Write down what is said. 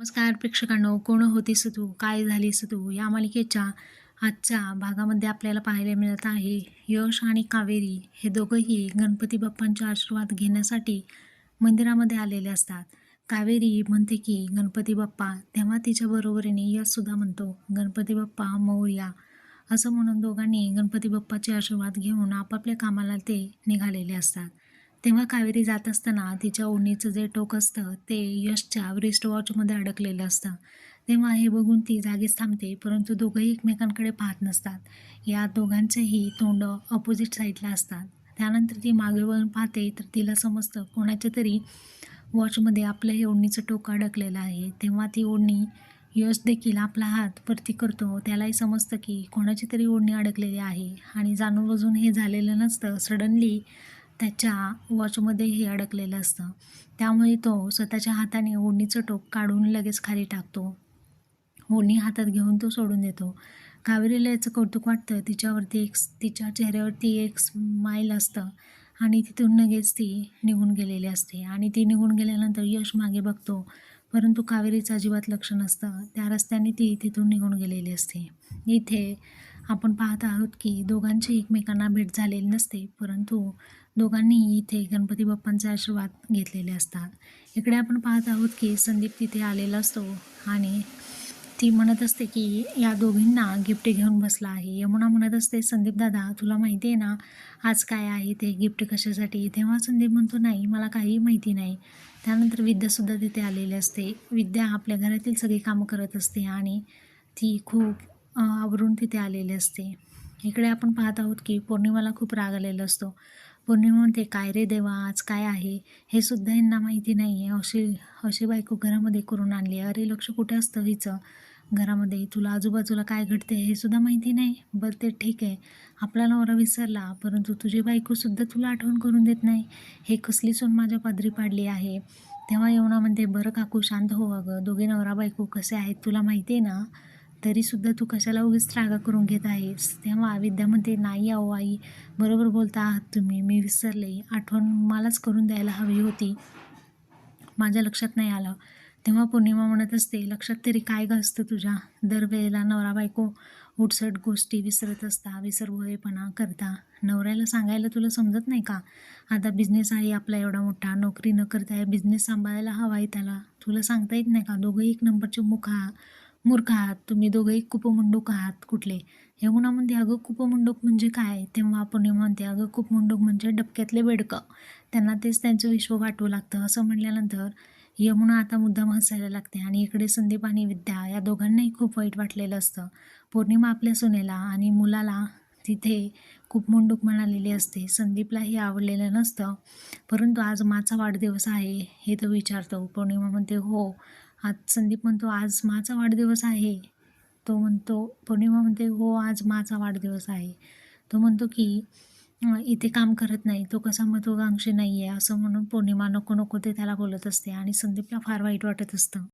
नमस्कार प्रेक्षकांनो कोण होतीस तू काय झालीस तू या मालिकेच्या आजच्या भागामध्ये आपल्याला पाहायला मिळत आहे यश आणि कावेरी. हे दोघंही गणपती बाप्पांचे आशीर्वाद घेण्यासाठी मंदिरामध्ये आलेले असतात. कावेरी म्हणते की गणपती बाप्पा तेव्हा तिच्या बरोबरीने यशसुद्धा म्हणतो. गणपती बाप्पा मौर्या. असं म्हणून दोघांनी गणपती बाप्पाचे आशीर्वाद घेऊन आपापल्या कामाला ते निघालेले असतात. तेव्हा कावेरी जात असताना तिच्या ओढणीचं जे टोक असतं ते यशच्या रिस्ट वॉचमध्ये अडकलेलं असतं. तेव्हा हे बघून ती जागीच थांबते परंतु दोघंही एकमेकांकडे पाहत नसतात. या दोघांचेही तोंड अपोजिट साईडला असतात. त्यानंतर ती मागे वळून पाहते तर तिला समजतं कोणाच्या तरी वॉचमध्ये आपलं हे ओढणीचं टोक अडकलेलं आहे. तेव्हा ती ओढणी यश देखील आपला हात परती करतो. त्यालाही समजतं की कोणाची तरी ओढणी अडकलेली आहे. आणि जाणून बजून हे झालेलं नसतं. सडनली त्याच्या वॉचमध्ये हे अडकलेलं असतं. त्यामुळे तो स्वतःच्या हाताने ओढणीचं टोक काढून लगेच खाली टाकतो. ओढणी हातात घेऊन तो सोडून देतो. कावेरीला याचं कौतुक वाटतं. तिच्यावरती एक तिच्या चेहऱ्यावरती एक स्माईल असतं आणि तिथून लगेच ती निघून गेलेली असते. आणि ती निघून गेल्यानंतर यश मागे बघतो. परंतु कावेरीचं अजिबात लक्ष नसतं. त्या रस्त्याने ती तिथून निघून गेलेली असते. इथे आपण पाहत आहोत की दोघांची एकमेकांना भेट झालेली नसते. परंतु दोघांनी इथे गणपती बाप्पांचे आशीर्वाद घेतलेले असतात. इकडे आपण पाहत आहोत की संदीप तिथे आलेला असतो आणि ती म्हणत असते की या दोघींना गिफ्ट घेऊन बसला आहे. यमुना म्हणत असते संदीप दादा तुला माहिती आहे ना आज काय आहे ते गिफ्ट कशासाठी? तेव्हा संदीप म्हणतो नाही मला काही माहिती नाही. त्यानंतर विद्यासुद्धा तिथे आलेली असते. विद्या आपल्या घरातील सगळी कामं करत असते आणि ती खूप आवरून तिथे आलेली असते. इकडे आपण पाहत आहोत की पौर्णिमाला खूप राग आलेला असतो. पौर्णिमा म्हणते काय रे देवा आज काय आहे? हे सुद्धा यांना माहिती नाही आहे अशी अशी बायको घरामध्ये करून आणली अरे लक्ष कुठे असतं हिचं? घरामध्ये तुला आजूबाजूला काय घडते हे सुद्धा माहिती नाही. बरं ते ठीक आहे. आपला नवरा विसरला परंतु तुझी बायकोसुद्धा तुला आठवण करून देत नाही. हे कसली सून माझ्या पादरी पाडली आहे? तेव्हा येवणा म्हणते बरं काकू शांत हो अगं. दोघे नवरा बायको कसे आहेत तुला माहिती आहे ना? तरीसुद्धा तू कशाला उगीच रागा करून घेत आहेस? तेव्हा विद्या म्हणते नाही अहो आई बरोबर बोलता आहात तुम्ही. मी विसरले. आठवण मलाच करून द्यायला हवी होती. माझ्या लक्षात नाही आलं. तेव्हा पौर्णिमा म्हणत असते लक्षात तरी काय ग असतं तुझ्या? दरवेळेला नवरा बायको उठसट गोष्टी विसरत असता विसरभोळेपणा करता. नवऱ्याला सांगायला तुला समजत नाही का? आता बिझनेस आहे आपला एवढा मोठा. नोकरी न करता आहे बिझनेस सांभाळायला हवा आहे त्याला. तुला सांगता येत नाही का? दोघंही एक नंबरचे मुख हा मूर्ख आहात तुम्ही दोघंही कुपमुंडूक आहात कुठले? यमुना म्हणते अगं कुपमुंडूक म्हणजे काय? तेव्हा पौर्णिमा म्हणते अगं कुपमुंडूक म्हणजे डबक्यातले बेडकं. त्यांना तेच त्यांचं विश्व वाटवू लागतं. असं म्हटल्यानंतर यमुना आता मुद्दाम हसायला लागते आणि इकडे संदीप आणि विद्या या दोघांनाही खूप वाईट वाटलेलं असतं. पौर्णिमा आपल्या सुनेला आणि मुलाला तिथे खूप मुंडूक म्हणालेली असते. संदीपलाही आवडलेलं नसतं. परंतु आज माझा वाढदिवस आहे हे तो विचारतो. पौर्णिमा म्हणते हो आज संदीप म्हणतो आज माझा वाढदिवस आहे. तो म्हणतो पौर्णिमा म्हणते हो आज माझा वाढदिवस आहे. तो म्हणतो की इथे काम करत नाही तो कसा महत्त्वाकांक्षी नाही आहे असं म्हणून पौर्णिमा नको नको ते त्याला बोलत असते आणि संदीपला फार वाईट वाटत असतं.